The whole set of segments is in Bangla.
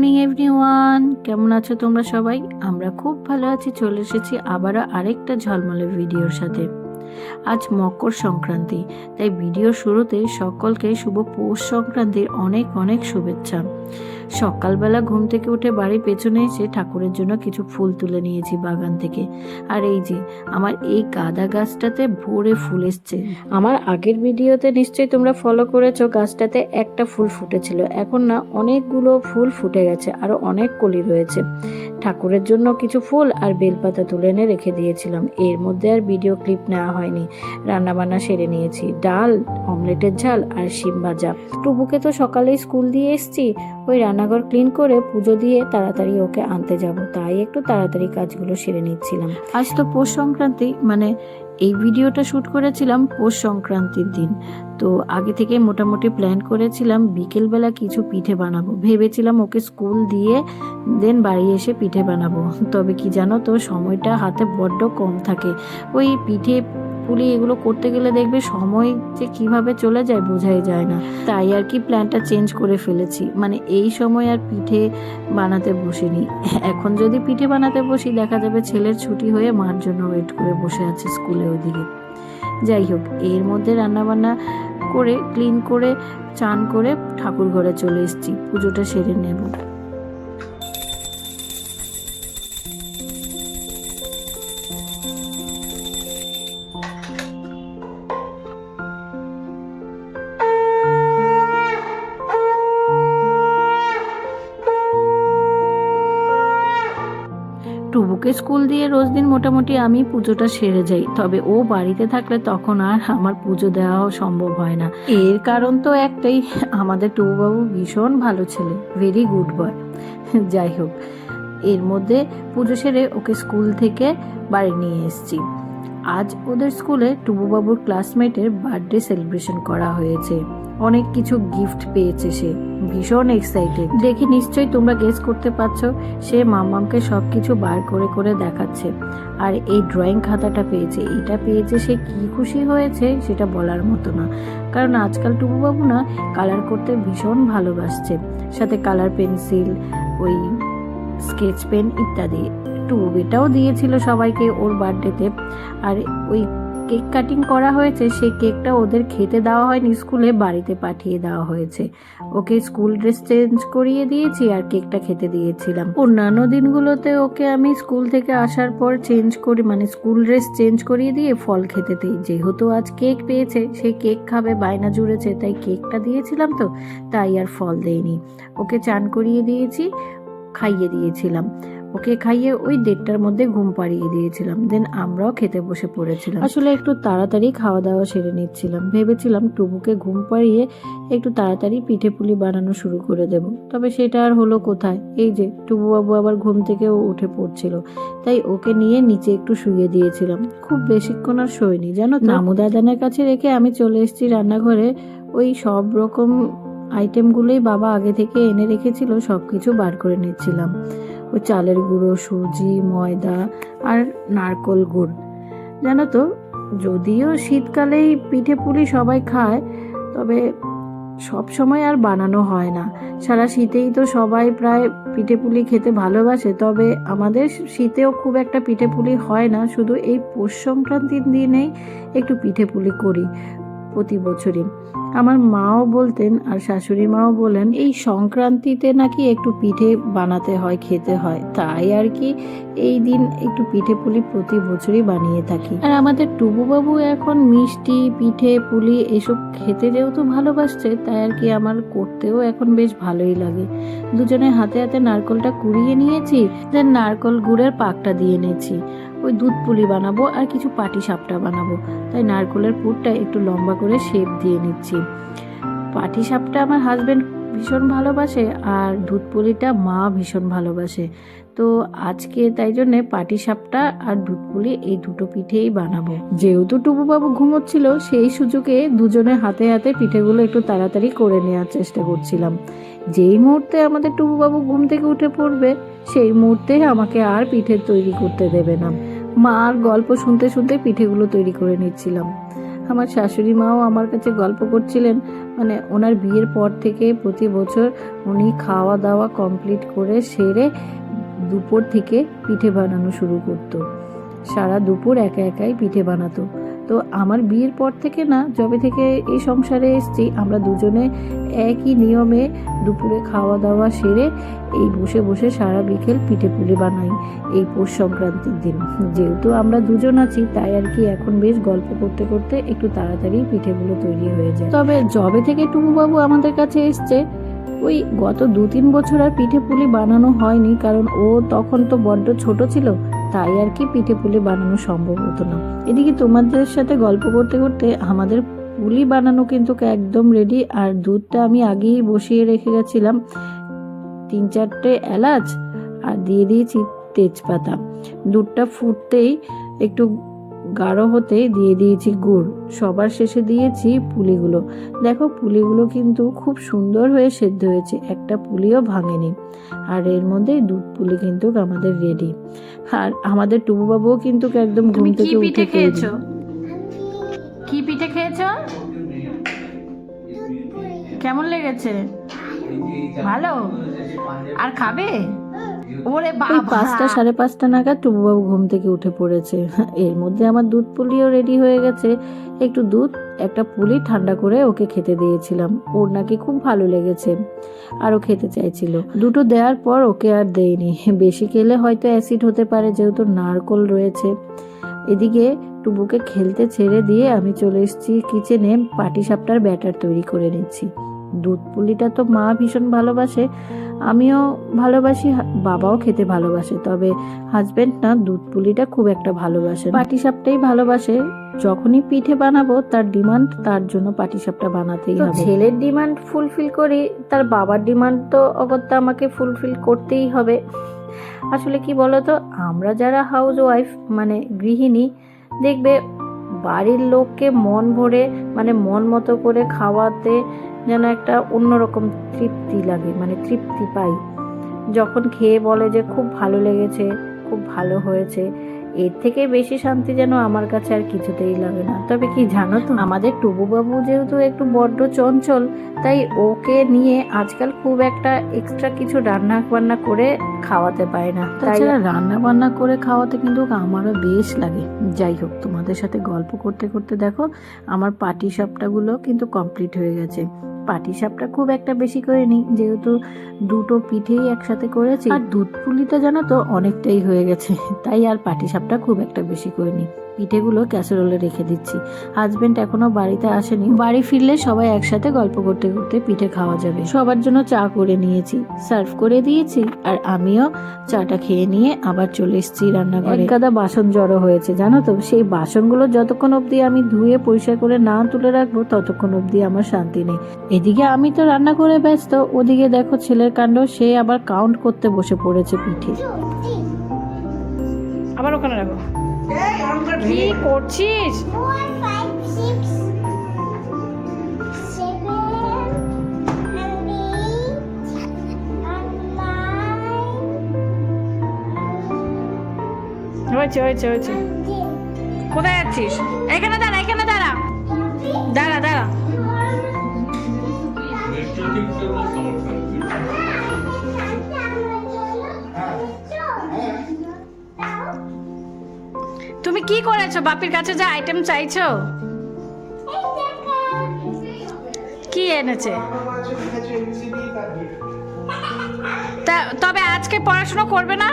মর্নিং এভরিওয়ান কেমন আছো তোমরা সবাই? আমরা খুব ভালো আছি, চলে এসেছি আবারও আরেকটা ঝলমলে ভিডিওর সাথে। আজ মকর সংক্রান্তি, তাই ভিডিও শুরুতে সকলকে শুভ পৌষ সংক্রান্তির অনেক অনেক শুভেচ্ছা। সকালবেলা ঘুম থেকে উঠে বাড়ির পেছনে এসে ঠাকুরের জন্য কিছু ফুল তুলে নিয়েছি বাগান থেকে। আর এই যে, আমার এই গাঁদা গাছটাতে ভোরে ফুল এসছে। আমার আগের ভিডিওতে নিশ্চয়ই তোমরা ফলো করেছ, গাছটাতে একটা ফুল ফুটেছিল। এখন না, অনেকগুলো ফুল ফুটে গেছে আরও অনেক কলি রয়েছে। ঠাকুরের জন্য কিছু ফুল আর বেলপাতা তুলে এনে রেখে দিয়েছিলাম। এর মধ্যে আর ভিডিও ক্লিপ নেওয়া হয়নি। রান্নাবান্না সেরে নিয়েছি। ডাল অমলেটের ঝাল আর শিম ভাজা। টুবুকে তো সকালেই স্কুল দিয়ে এসছি, ওই রান্নাঘর ক্লিন করে পুজো দিয়ে তাড়াতাড়ি ওকে আনতে যাব। তাই একটু তাড়াতাড়ি কাজগুলো সেরে নিচ্ছিলাম। আজ তো পৌষ সংক্রান্তি মানে এই ভিডিওটা শ্যুট করেছিলাম পৌষ সংক্রান্তির দিন। তো আগে থেকে মোটামুটি প্ল্যান করেছিলাম বিকেলবেলা কিছু পিঠে বানাবো। ভেবেছিলাম ওকে স্কুল দিয়ে দেন বাড়ি এসে পিঠে বানাবো। তবে কি জানো তো, সময়টা হাতে বড্ড কম থাকে। ওই পিঠে পুলি এগুলো করতে গেলে দেখবে সময় যে কীভাবে চলে যায় বোঝাই যায় না। তাই আর কি প্ল্যানটা চেঞ্জ করে ফেলেছি। মানে এই সময় আর পিঠে বানাতে বসিনি। এখন যদি পিঠে বানাতে বসি, দেখা যাবে ছেলের ছুটি হয়ে মার জন্য ওয়েট করে বসে আছে স্কুলে ওদিকে যাই হোক, এর মধ্যে রান্নাবান্না করে ক্লিন করে, চান করে ঠাকুর ঘরে চলে এসেছি। পুজোটা সেরে নেব। টুবুকে স্কুল দিয়ে রোজ দিন মোটামুটি আমি পুজোটা সেরে যাই। তবে ও বাড়িতে থাকলে তখন আর আমার পুজো দেওয়াও সম্ভব হয় না। এর কারণ তো একটাই, আমাদের টুবুবাবু ভীষণ ভালো ছেলে ভেরি গুড বয় যাই হোক, এর মধ্যে পুজো সেরে ওকে স্কুল থেকে বাড়ি নিয়ে এসেছি। আজ ওদের স্কুলে টুবুবাবুর ক্লাসমেটের বার্থডে সেলিব্রেশন করা হয়েছে। অনেক কিছু গিফট পেয়েছে সে। ভীষণ এক্সাইটেড দেখে নিশ্চয়ই তোমরা গেস করতে পারছ, সে মাম্মামকে সব কিছু বার করে করে দেখাচ্ছে। আর এই ড্রয়িং খাতাটা পেয়েছে। এটা পেয়েছে সে কি খুশি হয়েছে সেটা বলার মতো না। কারণ আজকাল টুবুবাবু না কালার করতে ভীষণ ভালোবাসছে। সাথে কালার পেন্সিল ওই স্কেচ পেন ইত্যাদি। টুব এটাও দিয়েছিল সবাইকে ওর বার্থডেতে আর ওই কেক কাটিং করা হয়েছে, সেই কেকটা ওদের খেতে দেওয়া হয়নি, স্কুলে বাড়িতে পাঠিয়ে দেওয়া হয়েছে। ওকে স্কুল ড্রেস চেঞ্জ করিয়ে দিয়েছি আর কেকটা খেতে দিয়েছিলাম। অন্যান্য দিনগুলোতে ওকে আমি স্কুল থেকে আসার পর চেঞ্জ করি মানে স্কুল ড্রেস চেঞ্জ করিয়ে দিয়ে ফল খেতে দিই। যেহেতু আজ কেক পেয়েছে সেই কেক খাবে, বায়না জুড়েছে, তাই কেকটা দিয়েছিলাম তো, তাই আর ফল দেয়নি ওকে চান করিয়ে দিয়েছি, খাইয়ে দিয়েছিলাম। ওকে খাইয়ে ওই দেড়টার মধ্যে ঘুম পাড়িয়ে দিয়েছিলাম। দেন আমরাও খেতে বসে পড়েছিলাম। আসলে একটু তাড়াতাড়ি খাওয়া দাওয়া সেরে নিচ্ছিলাম। ভেবেছিলাম টুবুকে ঘুম পাড়িয়ে একটু তাড়াতাড়ি পিঠে পুলি বানানো শুরু করে দেব। তবে সেটা আর হলো কোথায়? এই যে টুবু বাবু আবার ঘুম থেকে ও উঠে পড়ছিল। তাই ওকে নিয়ে নিচে একটু শুয়ে দিয়েছিলাম। খুব বেশিক্ষণ আর শোয়নি জানো তো? নামু দাদানের কাছে রেখে আমি চলে এসেছি রান্নাঘরে। ওই সব রকম আইটেমগুলোই বাবা আগে থেকে এনে রেখেছিল সব কিছু বার করে নিচ্ছিলাম। ওই চালের গুঁড়ো, সুজি, ময়দা আর নারকল গুড়। জানো তো, যদিও শীতকালেই পিঠে পুলি সবাই খায়, তবে সব সময় আর বানানো হয় না। সারা শীতেই তো সবাই প্রায় পিঠে পুলি খেতে ভালোবাসে, তবে আমাদের শীতেও খুব একটা পিঠে পুলি হয় না। শুধু এই পৌষ সংক্রান্তির দিনেই একটু পিঠে পুলি করি। প্রতি বছরই। আমার মাও বলতেন আর শাশুড়ি মাও বলেন, এই সংক্রান্তিতে নাকি একটু পিঠে বানাতে হয়, খেতে হয়। তাই আর কি এই দিন একটু পিঠে পুলি প্রতি বছরই বানিয়ে থাকি। আর আমাদের টুবুবাবু এখন মিষ্টি, পিঠে পুলি এসব খেতে যেহেতু ভালোবাসছে, তাই আর কি আমার করতেও এখন বেশ ভালোই লাগে। দুজনে হাতে হাতে নারকলটা কুড়িয়ে নিয়েছি, দেন নারকল গুড়ের পাকটা দিয়ে নিয়েছি ওই দুধ পুলি বানাবো আর কিছু পাটি সাপটা বানাবো। তাই নারকলের পুরটা একটু লম্বা করে শেপ দিয়ে নিচ্ছি। পাটি সাপটা আমার হাজব্যান্ড ভীষণ ভালোবাসে আর দুধ পুলিটা মা ভীষণ ভালোবাসে। তো আজকে তাই জন্যে পাটি সাপটা আর দুধ পুলি এই দুটো পিঠেই বানাবো। যেহেতু টুবুবাবু ঘুমোচ্ছিল, সেই সুযোগে দুজনে হাতে হাতে পিঠেগুলো একটু তাড়াতাড়ি করে নেওয়ার চেষ্টা করছিলাম। যেই মুহূর্তে আমাদের টুবুবাবু ঘুম থেকে উঠে পড়বে, সেই মুহূর্তে আমাকে আর পিঠে তৈরি করতে দেবে না। মার গল্প শুনতে শুনতে পিঠেগুলো তৈরি করে নিচ্ছিলাম। আমার শাশুড়ি মাও আমার কাছে গল্প করছিলেন মানে ওনার বিয়ের পর থেকে প্রতি বছর উনি খাওয়া দাওয়া কমপ্লিট করে সেরে দুপুর থেকে পিঠে বানানো শুরু করতো। সারা দুপুর একা একাই পিঠে বানাতো। তো আমার বিয়ের পর থেকে না, যবে থেকে এই সংসারে এসেছি, আমরা দুজনে একই নিয়মে দুপুরে খাওয়া দাওয়া সেরে এই বসে বসে সারা বিকেল পিঠে পুলি বানাই এই পৌষ সংক্রান্তির দিন। যেহেতু আমরা দুজন আছি, তাই আর কি এখন বেশ গল্প করতে করতে একটু তাড়াতাড়ি পিঠেগুলো তৈরি হয়ে যায়। তবে জবে থেকে টুকুবাবু আমাদের কাছে এসছে, ওই গত দু তিন বছর আর পিঠে পুলি বানানো হয়নি, কারণ ও তখন তো বড্ড ছোট ছিল তাই আর কি পিঠে পুলি বানানো সম্ভব হতো না। এদিকে তোমাদের সাথে গল্প করতে করতে আমাদের পুলি বানানো কিন্তু একদম রেডি আর দুধটা আমি আগেই বসিয়ে রেখে গেছিলাম। তিন চারটে এলাচ আর দিয়ে দিয়েছি তেজপাতা। দুধটা ফুটতেই একটু গাঢ় হতে দিয়ে দিয়েছি গুড়। সবার শেষে দিয়েছি পুলিগুলো। দেখো পুলিগুলো কিন্তু খুব সুন্দর হয়ে সেদ্ধ হয়েছে। একটা পুলিও ভাঙেনি। আর এর মধ্যে দুধ পুলি কিন্তু আমাদের রেডি আর আমাদের টুবুবাবুও কিন্তু একদম ঘুম থেকে পিঠে উঠে খেয়েছো? কি পিঠে খেয়েছো? কেমন লেগেছে? ভালো। আর খাবে? ওরে পাঁচটা সাড়ে পাঁচটা নাগাদ টুবুবাবু ঘুম থেকে উঠে পড়েছে। এর মধ্যে আমার দুধ পুলিও রেডি হয়ে গেছে। একটু দুধ একটা পুলি ঠান্ডা করে ওকে খেতে দিয়েছিলাম। ওর নাকি খুব ভালো লেগেছে আরও খেতে চাইছিল। দুটো দেওয়ার পর ওকে আর দেয়নি। বেশি খেলে হয়তো অ্যাসিড হতে পারে যেহেতু নারকল রয়েছে। এদিকে টুবুকে খেলতে ছেড়ে দিয়ে আমি চলে এসেছি কিচেনে পাটি সাপটার ব্যাটার তৈরি করে নিচ্ছি। দুধ পুলিটা তো মা ভীষণ ভালোবাসে আমিও ভালোবাসি বাবাও খেতে ভালোবাসে তবে হাজবেন্ড না দুধ পুলিটা খুব একটা ভালোবাসে পাটিসাপটাই ভালোবাসে যখনই পিঠে বানাবো তার ডিমান্ড তার জন্য পাটিসাপটা বানাতেই হবে। ছেলের ডিমান্ড ফুলফিল করি তার বাবার ডিমান্ড তো অগত্যা আমাকে ফুলফিল করতেই হবে। আসলে কি বলতো আমরা যারা হাউস ওয়াইফ মানে গৃহিণী দেখবে বাড়ির লোককে মন ভরে মানে মন মতো করে খাওয়াতে যেন একটা অন্যরকম তৃপ্তি লাগে মানে তৃপ্তি পাই। যখন খেয়ে বলে যে খুব ভালো লেগেছে, খুব ভালো হয়েছে, এর থেকে বেশি শান্তি যেন আমার কাছে আর কিছুতেই লাগে না। তবে কি জানো তো, আমাদের টুবুবাবু যেহেতু একটু বড্ড চঞ্চল, তাই ওকে নিয়ে আজকাল খুব একটা এক্সট্রা কিছু রান্না বান্না করে খাওয়াতে পারে না। তাছাড়া রান্না বান্না করে খাওয়াতে কিন্তু আমারও বেশ লাগে। যাই হোক, তোমাদের সাথে গল্প করতে করতে দেখো, আমার পাটি সাপটাগুলো কিন্তু কমপ্লিট হয়ে গেছে। পাটি সাপটা খুব একটা বেশি করে নিই, যেহেতু দুটো পিঠেই একসাথে করেছি। আর দুধ পুলিটা জানো তো, অনেকটাই হয়ে গেছে, তাই আর পাটি সাপটা খুব একটা বেশি করে নিই। পিঠেগুলো ক্যাসেরোলে রেখে দিচ্ছি। হাজবেন্ড এখনও বাড়িতে আসেনি। বাড়ি ফিরলে সবাই একসাথে গল্প করতে করতে পিঠে খাওয়া যাবে। সবার জন্য চা করে নিয়েছি, সার্ভ করে দিয়েছি, আর আমিও চাটা খেয়ে নিয়ে আবার চলে এসেছি রান্নাঘরে। এক গাদা বাসন জড়ো হয়েছে, জানো তো? সেই বাসনগুলো যতক্ষণ অবধি আমি ধুয়ে পরিষ্কার করে না তুলে রাখব, ততক্ষণ অবধি আমার শান্তি নেই। এদিকে আমি তো রান্না করে ব্যস্ত ওদিকে দেখো ছেলের কাণ্ড সে আবার কাউন্ট করতে বসে পড়েছে পিঠে। আবার ওখানে রাখো। কি করছিস? হয়েছে হয়েছে হয়েছে। কোথায় যাচ্ছিস? এখানে এখানে দাঁড়া তুমি কি করেছ? বাপির কাছে যে আইটেম চাইছো? কি এনেছে? তবে আজকে পড়াশোনা করবে না?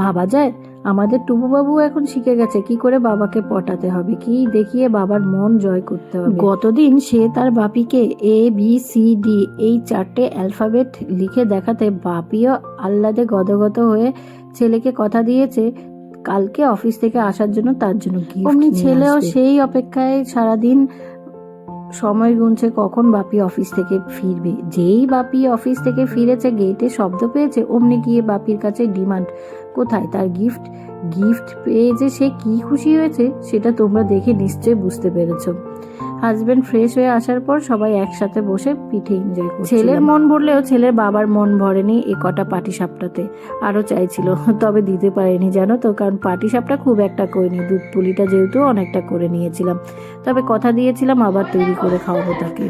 ভাবা যায়, আমাদের টুবুবাবু এখন শিখে গেছে কি করে বাবাকে পটাতে হবে, কি দেখিয়ে বাবার মন জয় করতে হবে। গতদিন সে তার বাপিকে এ বি সি ডি এই চারটে অ্যালফাবেট লিখে দেখাতে বাপিও আহ্লাদে গদগদ হয়ে ছেলেকে কথা দিয়েছে কালকে অফিস থেকে আসার জন্য তার জন্য অমনি ছেলেও সেই অপেক্ষায় সারাদিন সময় গুনছে কখন বাপি অফিস থেকে ফিরবে? যেই বাপি অফিস থেকে ফিরেছে গেটে শব্দ পেয়েছে অমনি গিয়ে বাপির কাছে ডিমান্ড কোথায় তার গিফট গিফট পেয়ে যে সে কি খুশি হয়েছে সেটা তোমরা দেখে নিশ্চয়ই বুঝতে পেরেছ। হাজবেন্ড ফ্রেশ হয়ে আসার পর সবাই একসাথে বসে পিঠে এনজয় করছে ছেলের মন ভরলেও ছেলের বাবার মন ভরেনি এ কটা পাটি সাপটাতে আরও চাইছিল তবে দিতে পারেনি জানো তো কারণ পাটি সাপটা খুব একটা করিনি দুধ পুলিটা যেহেতু অনেকটা করে নিয়েছিলাম তবে কথা দিয়েছিলাম আবার তৈরি করে খাওয়াবো তাকে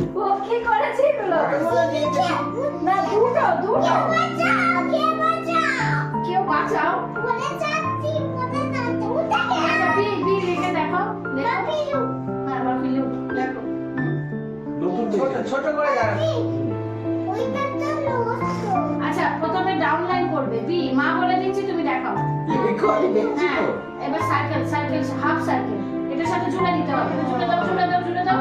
কেউ বাঁচাও ছোট ছোট করে আচ্ছা প্রথমে ডাউন লাইন করবে। বি মা বলে দিচ্ছি তুমি দেখাও। হ্যাঁ এবার সার্কেল সার্কেল হাফ সার্কেল এটার সাথে জুড়ে দিতে হবে। জুড়ে দাও জুড়ে দাও জুড়ে দাও।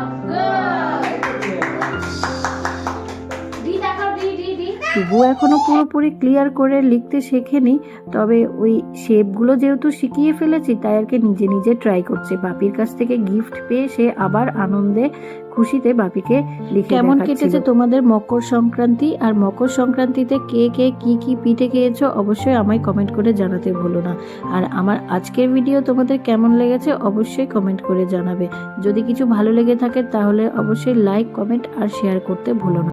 ডি ডি তবু এখনও পুরোপুরি ক্লিয়ার করে লিখতে শেখেনি তবে ওই শেপগুলো যেহেতু শিখিয়ে ফেলেছি তাই আর কি নিজে নিজে ট্রাই করছে। বাপির কাছ থেকে গিফট পেয়ে সে আবার আনন্দে খুশিতে বাপিকে লিখে কেমন কেটেছে তোমাদের মকর সংক্রান্তি? আর মকর সংক্রান্তিতে কে কে কি কি পিঠে খেয়েছো অবশ্যই আমায় কমেন্ট করে জানাতে ভুলো না। আর আমার আজকের ভিডিও তোমাদের কেমন লেগেছে অবশ্যই কমেন্ট করে জানাবে। যদি কিছু ভালো লেগে থাকে তাহলে অবশ্যই লাইক কমেন্ট আর শেয়ার করতে ভুলো না।